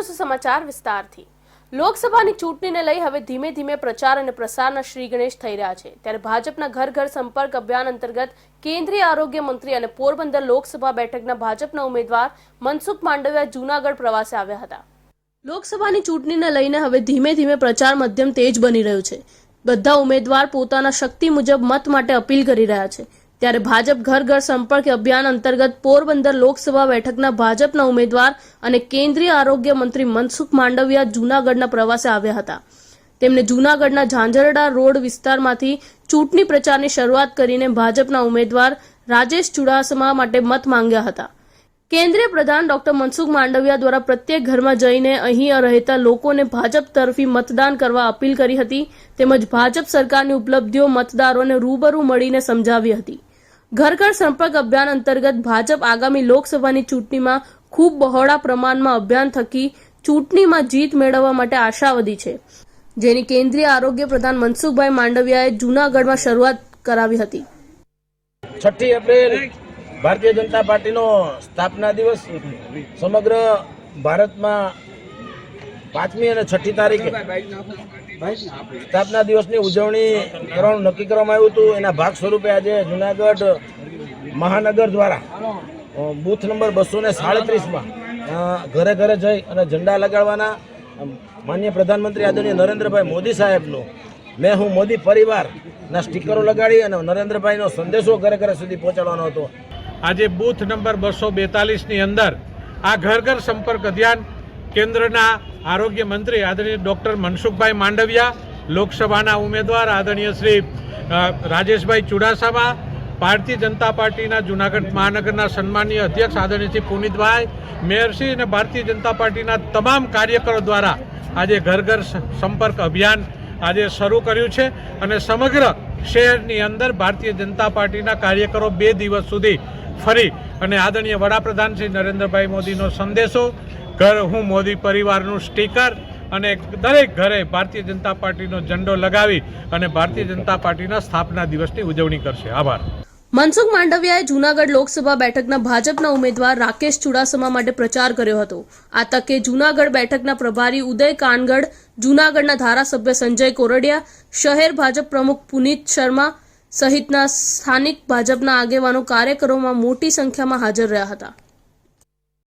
જોશું સમાચાર વિસ્તારથી. લોકસભાની ચૂંટણીને લઈ હવે ધીમે ધીમે પ્રચાર અને પ્રસારના શ્રી ગણેશ થઈ રહ્યા છે. ત્યારે ભાજપના ઘર ઘર સંપર્ક અભિયાન અંતર્ગત કેન્દ્રીય આરોગ્ય મંત્રી અને પોરબંદર લોકસભા બેઠકના ભાજપના ઉમેદવાર મનસુખ માંડવિયા જૂનાગઢ પ્રવાસે આવ્યા હતા. લોકસભાની ચૂંટણીને લઈને હવે ધીમે ધીમે પ્રચાર મધ્યમ તેજ બની રહ્યું છે. બધા ઉમેદવાર પોતાના શક્તિ મુજબ મત માટે અપીલ કરી રહ્યા છે. ત્યારે ભાજપ ઘર ઘર સંપર્ક અભિયાન અંતર્ગત પોરબંદર લોકસભા બેઠકના ભાજપના ઉમેદવાર અને કેન્દ્રીય આરોગ્ય મંત્રી મનસુખ માંડવિયા જૂનાગઢના પ્રવાસે આવ્યા હતા. તેમણે જૂનાગઢના ઝાંઝરડા રોડ વિસ્તારમાંથી ચૂંટણી પ્રચારની શરૂઆત કરીને ભાજપના ઉમેદવાર રાજેશ ચુડાસમા માટે મત માંગ્યા હતા. કેન્દ્રીય પ્રધાન ડોક્ટર મનસુખ માંડવિયા દ્વારા પ્રત્યેક ઘરમાં જઈને અહીં રહેતા લોકોને ભાજપ તરફી મતદાન કરવા અપીલ કરી હતી તેમજ ભાજપ સરકારની ઉપલબ્ધિઓ મતદારોને રૂબરૂ મળીને સમજાવી હતી. ઘર ઘર સંપર્ક અભિયાન અંતર્ગત ભાજપ આગામી લોકસભાની ચૂંટણીમાં ખૂબ બહોળા પ્રમાણમાં અભિયાન થકી ચૂંટણીમાં જીત મેળવવા માટે આશાવાદી છે. જેની કેન્દ્રીય આરોગ્ય પ્રધાન મનસુખભાઈ માંડવિયાએ જૂનાગઢમાં શરૂઆત કરાવી હતી. છઠ્ઠી એપ્રિલ ભારતીય જનતા પાર્ટીનો સ્થાપના દિવસ સમગ્ર ભારતમાં પાંચમી અને છઠ્ઠી તારીખે. સ્થાપના દિવસની ઉજવણી કરવાનું નક્કી કરવામાં આવ્યું હતું. એના ભાગ સ્વરૂપે આજે જુનાગઢ મહાનગર દ્વારા બૂથ નંબર બસો ને સાડત્રીસમાં ઘરે ઘરે જઈ અને ઝંડા લગાડવાના માન્ય પ્રધાનમંત્રી આદરણીય નરેન્દ્રભાઈ મોદી સાહેબનું, મેં હું મોદી પરિવારના સ્ટીકરો લગાડી અને નરેન્દ્રભાઈનો સંદેશો ઘરે ઘરે સુધી પહોંચાડવાનો હતો. આજે બૂથ નંબર બસો બેતાલીસની અંદર આ ઘર ઘર સંપર્ક અભિયાન કેન્દ્રના આરોગ્ય મંત્રી આદરણીય ડૉક્ટર મનસુખભાઈ માંડવિયા, લોકસભાના ઉમેદવાર આદરણીય શ્રી રાજેશભાઈ ચુડાસામા, ભારતીય જનતા પાર્ટીના જૂનાગઢ મહાનગરના સન્માનીય અધ્યક્ષ આદરણીય શ્રી પુનિતભાઈ મેયરશ્રી અને ભારતીય જનતા પાર્ટીના તમામ કાર્યકરો દ્વારા આજે ઘર ઘર સંપર્ક અભિયાન આજે શરૂ કર્યું છે અને સમગ્ર શહેરની અંદર ભારતીય જનતા પાર્ટીના કાર્યકરો બે દિવસ સુધી ફરી અને આદરણીય વડાપ્રધાન શ્રી નરેન્દ્રભાઈ મોદીનો સંદેશો ઘર હું મોદી પરિવારનું સ્ટીકર અને દરેક ઘરે ભારતીય જનતા પાર્ટીનો ઝંડો લગાવી અને ભારતીય જનતા પાર્ટીના સ્થાપના દિવસની ઉજવણી કરશે. આભાર. મનસુખ માંડવિયાએ જૂનાગઢ લોકસભા બેઠકના ભાજપના ઉમેદવાર રાકેશ ચુડાસમા માટે પ્રચાર કર્યો હતો. આ તકે જૂનાગઢ બેઠકના પ્રભારી ઉદય કાનગઢ, જૂનાગઢના ધારાસભ્ય સંજય કોરડિયા, શહેર ભાજપ પ્રમુખ પુનિત શર્મા સહિતના સ્થાનિક ભાજપના આગેવાનો કાર્યકરોમાં મોટી સંખ્યામાં હાજર રહ્યા હતા.